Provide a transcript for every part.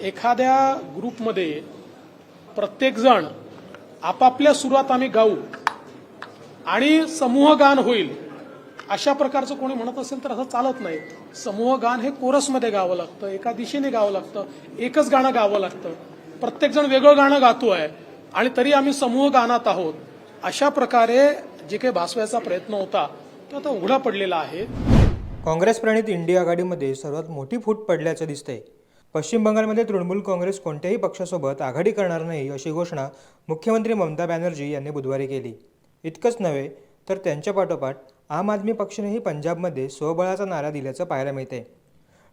एखाद्या ग्रुपमध्ये प्रत्येकजण आपापल्या सुरात आम्ही गाऊ आणि समूह गान होईल अशा प्रकारचं कोणी म्हणत असेल तर असं चालत नाही. समूह गान हे कोरसमध्ये गावं लागतं एका दिशेने गावं लागतं एकच गाणं गावं लागतं. प्रत्येकजण वेगळं गाणं गातो आहे आणि तरी आम्ही समूह गानात आहोत. अशा प्रकारे जे काही भासवायचा प्रयत्न होता तो आता उघडा पडलेला आहे. काँग्रेस प्रणित इंडिया आघाडीमध्ये सर्वात मोठी फूट पडल्याचं दिसतंय. पश्चिम बंगालमध्ये तृणमूल काँग्रेस कोणत्याही पक्षासोबत आघाडी करणार नाही अशी घोषणा मुख्यमंत्री ममता बॅनर्जी यांनी बुधवारी केली. इतकंच नव्हे तर त्यांच्या पाठोपाठ आम आदमी पक्षानेही पंजाबमध्ये स्वबळाचा नारा दिल्याचं पाहायला मिळते.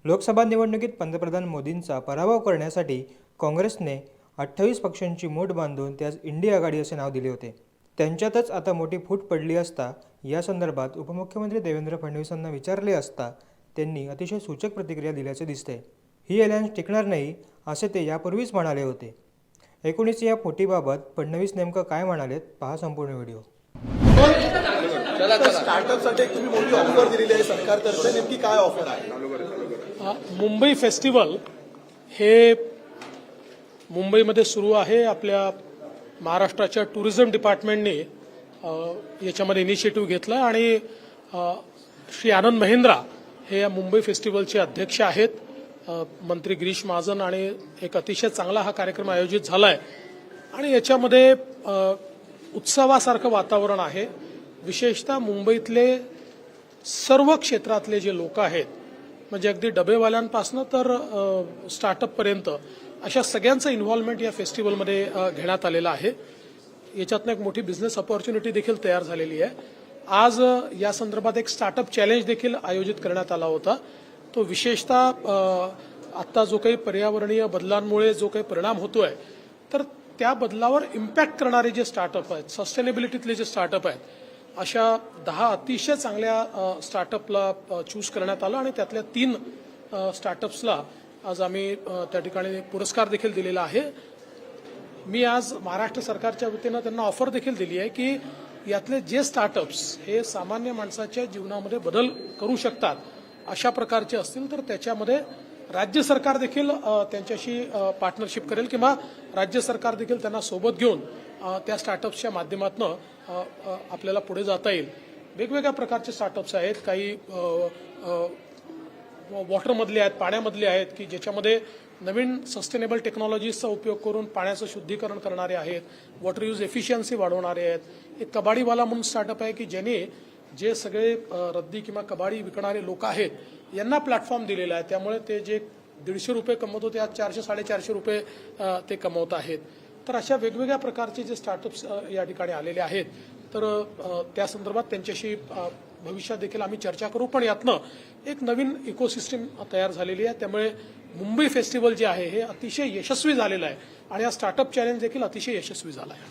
लोकसभा निवडणुकीत पंतप्रधान मोदींचा पराभव करण्यासाठी काँग्रेसने अठ्ठावीस पक्षांची मोठ बांधून त्यास इंडिया आघाडी असे नाव दिले होते. त्यांच्यातच आता मोठी फूट पडली असता या संदर्भात उपमुख्यमंत्री देवेंद्र फडणवीसांना विचारले असता त्यांनी अतिशय सूचक प्रतिक्रिया दिल्याचे दिसते. ही अलायन्स टिकणार नाही असे ते यापूर्वीच म्हणाले होते. एकूणच या फुटीबाबत फडणवीस नेमकं काय म्हणालेत पहा संपूर्ण व्हिडिओ. स्टार्टअपसाठी एक तुम्ही मोठी ऑफर दिलेली आहे सरकारतर्फे. नेमकी काय ऑफर आहे? मुंबई फेस्टिवल हे मुंबईमध्ये सुरू आहे. आपल्या महाराष्ट्राच्या टुरिझम डिपार्टमेंटने याच्यामध्ये इनिशिएटिव्ह घेतला आणि श्री आनंद महिंद्रा हे या मुंबई फेस्टिवलचे अध्यक्ष आहेत. मंत्री गिरीश महाजन आणि एक अतिशय चांगला हा कार्यक्रम आयोजित झाला आहे आणि याच्यामध्ये उत्सवासारखं वातावरण आहे. विशेषतः मुंबईतले सर्व क्षेत्रातले जे लोक आहेत म्हणजे अगदी डबेवाल्यांपासनं तर स्टार्टअपपर्यंत अशा सगळ्यांचं इन्व्हॉल्वमेंट या फेस्टिवलमध्ये घेण्यात आलेलं आहे. याच्यातनं एक मोठी बिझनेस अपॉर्च्युनिटी देखील तयार झालेली आहे. आज या संदर्भात एक स्टार्टअप चॅलेंज देखील आयोजित करण्यात आला होता. तो विशेषतः आत्ता जो काही पर्यावरणीय बदलांमुळे जो काही परिणाम होतोय तर त्या बदलावर इम्पॅक्ट करणारे जे स्टार्टअप आहेत सस्टेनेबिलिटीतले जे स्टार्टअप आहेत अशा दहा अतिशय चांगल्या स्टार्टअपला चूज करण्यात आलं आणि त्यातल्या तीन स्टार्टअप्सला आज आम्ही त्या ठिकाणी पुरस्कार देखील दिलेला आहे. मी आज महाराष्ट्र सरकारच्या वतीनं त्यांना ऑफर देखील दिली आहे की यातले जे स्टार्टअप्स हे सामान्य माणसाच्या जीवनामध्ये बदल करू शकतात अशा प्रकारचे असतील तर त्याच्यामध्ये राज्य सरकार देखील त्यांच्याशी पार्टनरशिप करेल किंवा राज्य सरकार देखील त्यांना सोबत घेऊन त्या स्टार्टअप्सच्या माध्यमातून आपल्याला पुढे जाता येईल. वेगवेगळ्या प्रकारचे स्टार्टअप्स आहेत. काही वॉटरमधले आहेत पाण्यामधले आहेत की ज्याच्यामध्ये नवीन सस्टेनेबल टेक्नॉलॉजीजचा उपयोग करून पाण्याचं शुद्धीकरण करणारे आहेत वॉटर यूज एफिशियन्सी वाढवणारे आहेत. एक कबाडीवाला म्हणून स्टार्टअप आहे की ज्याने जे सगळे रद्दी किंवा कबाडी विकणारे लोक आहेत यांना प्लॅटफॉर्म दिलेला आहे. त्यामुळे ते जे दीडशे रुपये कमवत होते आज चारशे साडेचारशे रुपये ते कमवत आहेत. तर अशा वेगवेगळ्या प्रकारचे जे स्टार्टअप्स या ठिकाणी आलेले आहेत तर त्या संदर्भात त्यांच्याशी भविष्यात देखील आम्ही चर्चा करू पण यातनं एक नवीन इकोसिस्टीम तयार झालेली आहे. त्यामुळे मुंबई फेस्टिवल जे आहे हे अतिशय यशस्वी झालेलं आहे. आणि हा स्टार्टअप चॅलेंज देखील अतिशय यशस्वी झाला आहे.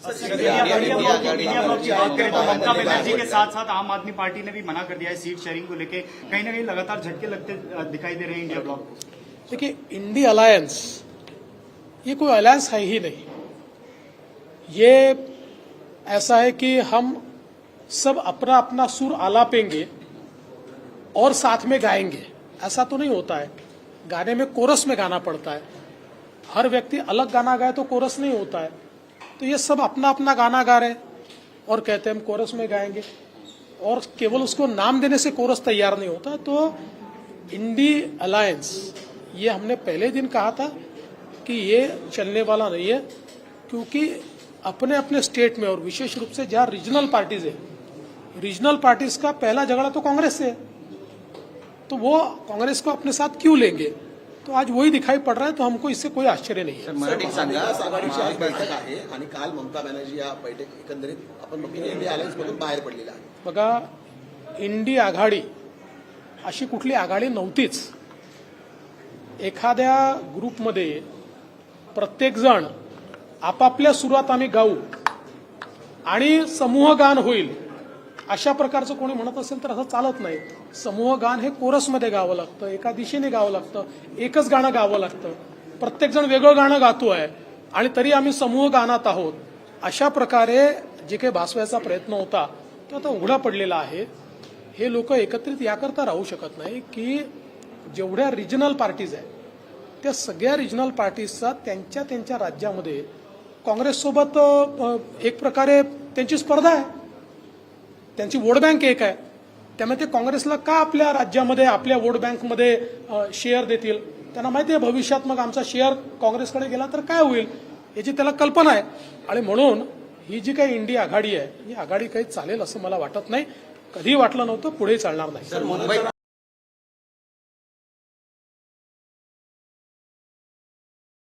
बनर्जी के साथ साथ आम आदमी पार्टी ने भी मना कर दिया है सीट शेयरिंग को लेके। कहीं ना कहीं लगातार झटके लगते दिखाई दे रहे हैं इंडिया ब्लॉक को। देखिए इंडी अलायंस ये कोई अलायंस है ही नहीं। ये ऐसा है कि हम सब अपना अपना सुर आलापेंगे और साथ में गाएँगे। ऐसा तो नहीं होता है। गाने में कोरस में गाना पड़ता है। हर व्यक्ति अलग गाना गाए तो कोरस नहीं होता है। तो ये सब अपना अपना गाना गा रहे और कहते हैं हम कोरस में गाएँगे। और केवल उसको नाम देने से कोरस तैयार नहीं होता। तो इंडी अलायंस, ये हमने पहले दिन कहा था कि ये चलने वाला नहीं है। क्योंकि अपने अपने स्टेट में और विशेष रूप से जहाँ रीजनल पार्टीज़ है रीजनल पार्टीज का पहला झगड़ा तो कांग्रेस से है। तो वो कांग्रेस को अपने साथ क्यों लेंगे? तो आज वही दिखाई पड़ रहा है तो हमको इससे कोई आश्चर्य नहीं है। महाविकास आघाडीची आज बैठक आहे आणि काल ममता बॅनर्जी या बैठक एकंदरीत आपण इंडिया अलायन्स मधून बाहेर पडलेला आहे. बघा इंडी आघाडी अशी कुठली आघाडी नव्हतीच. एखाद्या ग्रुपमध्ये प्रत्येकजण आपापल्या सुरात आम्ही गाऊ आणि समूह गान होईल. अशा प्रकारचं कोणी म्हणत असेल तर असं चालत नाही. समूह गान हे कोरसमध्ये गावं लागतं एका दिशेने गावं लागतं एकच गाणं गावं लागतं. प्रत्येकजण वेगळं गाणं गातो आहे आणि तरी आम्ही समूह गानात आहोत. अशा प्रकारे जे काही भासवायचा प्रयत्न होता तो आता उघडा पडलेला आहे. हे लोक एकत्रित याकरता राहू शकत नाही की जेवढ्या रिजनल पार्टीज आहेत त्या सगळ्या रिजनल पार्टीजचा त्यांच्या त्यांच्या राज्यामध्ये काँग्रेससोबत एक प्रकारे त्यांची स्पर्धा आहे. त्यांची वोट बँक एक आहे. त्यामुळे ते काँग्रेसला का आपल्या राज्यामध्ये आपल्या वोट बँकमध्ये शेअर देतील? त्यांना माहिती आहे भविष्यात मग आमचा शेअर काँग्रेसकडे गेला तर काय होईल? याची त्याला कल्पना आहे. आणि म्हणून ही जी काही इंडिया आघाडी आहे ही आघाडी काही चालेल असं मला वाटत नाही. कधी वाटलं नव्हतं पुढे चालणार नाही.